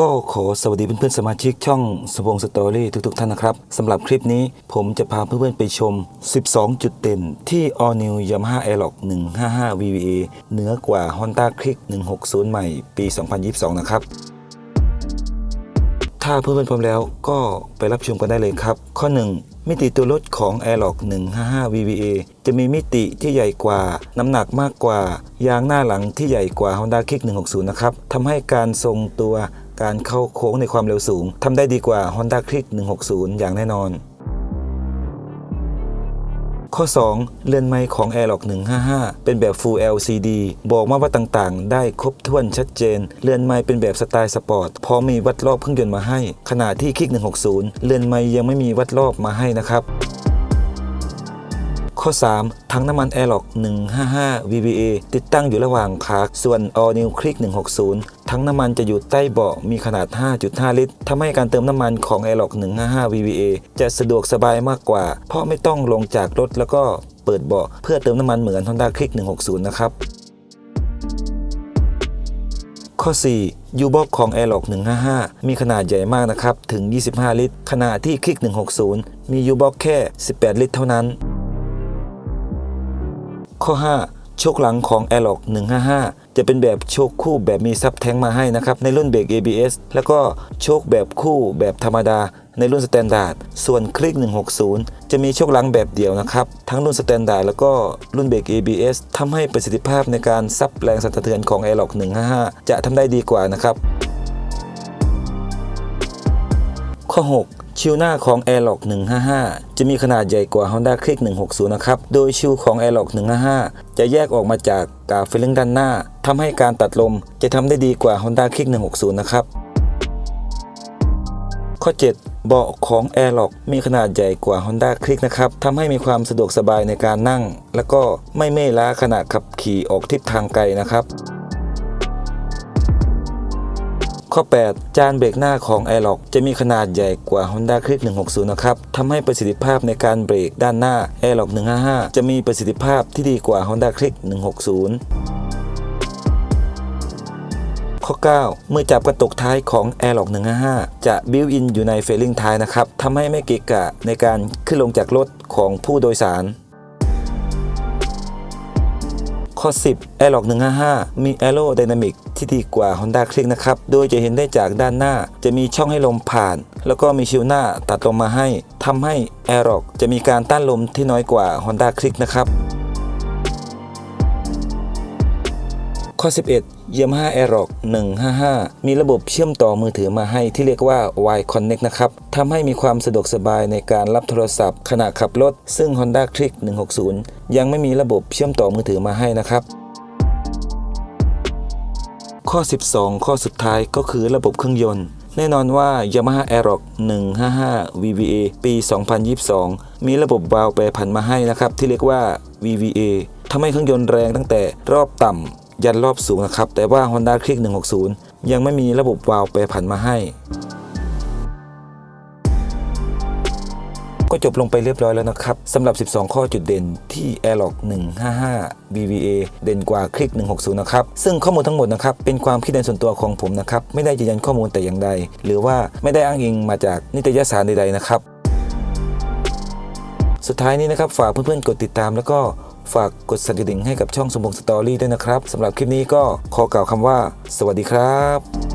ก็ขอสวัสดีเพื่อนๆสมาชิกช่องสวงสตอรี่ทุกๆ ท่านนะครับสำหรับคลิปนี้ผมจะพาเพื่อนๆไปชม 12 จุดเด่นที่ All New Yamaha Aerox 155 VVA เหนือกว่า Honda Click 160 ใหม่ปี 2022 นะครับ ถ้าเพื่อนๆพร้อมแล้วก็ไปรับชมกันได้เลยครับ ข้อ 1มิติตัวรถของ Aerox 155 VVA จะมีมิติที่ใหญ่กว่า น้ำหนักมากกว่า ยางหน้าหลังที่ใหญ่กว่า Honda Kick 160 นะครับ ทำให้การทรงตัว การเข้าโค้งในความเร็วสูงทำได้ดีกว่า Honda Click 160 อย่างแน่นอน ข้อ 2เรือนไม้ของ Aerox 155 เป็นแบบ Full LCD บอกมาว่าต่างๆ ได้ครบถ้วนชัดเจนเรือนไม้เป็นแบบสไตล์สปอร์ตพร้อมมีวัดรอบเครื่องยนต์มาให้ ขณะที่คลิก160เรือนไม้ยังไม่มีวัดรอบมาให้นะครับ ข้อ3ถังน้ำมัน Aerox 155 VVA ติดตั้งอยู่ระหว่างขาส่วน All New Click 160ถังน้ำมันจะอยู่ใต้เบาะมีขนาด 5.5 ลิตรทำให้การเติมน้ำมันของ Aerox 155 VVA จะสะดวกสบายมากกว่า เพราะไม่ต้องลงจากรถแล้วก็เปิดเบาะเพื่อเติมน้ำมันเหมือน Honda Click 160 นะครับข้อ4ยูบ็อกของ Aerox 155 มีขนาดใหญ่มากนะครับ ถึง 25 ลิตร ขณะที่คลิก 160 มียูบ็อกแค่ 18 ลิตรเท่านั้น ข้อ 5 โชคหลังของ Aerox 155 จะเป็นแบบโชคคู่แบบมีซับแท้งมาให้นะครับ ในรุ่นเบรก ABS แล้วก็โชคแบบคู่แบบธรรมดาในรุ่นสแตนดาร์ด ส่วนคลิก 160 จะมีโชคหลังแบบเดียวนะครับ ทั้งรุ่นสแตนดาร์ดแล้วก็รุ่นเบรก ABS ทำให้ประสิทธิภาพในการซับแรงสั่นสะเทือนของ Aerox 155 จะทำได้ดีกว่านะครับ ข้อ 6 ชิวหน้าของ Airlock 155 จะมีขนาดใหญ่กว่า Honda Click 160 นะครับ โดยชิวของ Airlock 155 จะแยกออกมาจากกาบฟิลลิ่งด้านหน้า ทำให้การตัดลมจะทำได้ดีกว่า Honda Click 160 นะครับ ข้อ 7เบาะของ Airlock มีขนาดใหญ่กว่า Honda Click นะครับ ทำให้มีความสะดวกสบายในการนั่ง แล้วก็ไม่เมื่อยล้าขณะขับขี่ออกทิศทางไกลนะครับ ข้อ 8 จานเบรกหน้าของ i l o c จะมีขนาดใหญ่กว่า Honda Click 160 นะครับทำให้ประสิทธิภาพในการเบรกด้านหน้า i l o c 155 จะมีประสิทธิภาพที่ดีกว่า Honda Click 160ข้อ 9 เมื่อจับกระตุกท้ายของ a i r l o c 155 จะบิวอินอยู่ในเฟลลิ่งท้ายนะครับทำให้ไม่เกะกะในการขึ้นลงจากรถของผู้โดยสาร ข้อ 10 a i r l o c 155 มี Aerodynamic ที่ดีกว่า Honda Click นะครับ โดยจะเห็นได้จากด้านหน้า จะมีช่องให้ลมผ่าน แล้วก็มีชิวหน้าตัดลมมาให้ทำให้ a i r o กจะมีการต้านลมที่น้อยกว่า Honda Click นะครับ ข้อ 11 Yamaha Aerox 155 มีระบบเชื่อมต่อมือถือมาให้ที่เรียกว่า Y Connect นะครับ ทำให้มีความสะดวกสบายในการรับโทรศัพท์ขณะขับรถ ซึ่ง Honda Click 160 ยังไม่มีระบบเชื่อมต่อมือถือมาให้นะครับ ข้อ 12 ข้อสุดท้ายก็คือระบบเครื่องยนต์ แน่นอนว่า Yamaha Aerox 155 VVA ปี 2022 มีระบบวาล์วแปรผันมาให้นะครับ ที่เรียกว่า VVA ทำให้เครื่องยนต์แรงตั้งแต่รอบต่ำยันรอบสูงนะครับ แต่ว่า Honda Click 160 ยังไม่มีระบบวาล์วแปรผันมาให้ ก็จบลงไปเรียบร้อยแล้วนะครับสำหรับ 12 ข้อจุดเด่นที่ Airlock 155 BVA เด่นกว่าคลิก 160 นะครับ ซึ่งข้อมูลทั้งหมดนะครับ เป็นความคิดเห็นส่วนตัวของผมนะครับ ไม่ได้ยืนยันข้อมูลแต่อย่างใด หรือว่าไม่ได้อ้างอิงมาจากนิตยสารใดๆนะครับ สุดท้ายนี้นะครับ ฝากเพื่อนๆ กดติดตามแล้วก็ฝากกดสั่นกระดิ่งให้กับช่องสมบงสตอรี่ด้วยนะครับสำหรับคลิปนี้ก็ขอกล่าวคำว่า สวัสดีครับ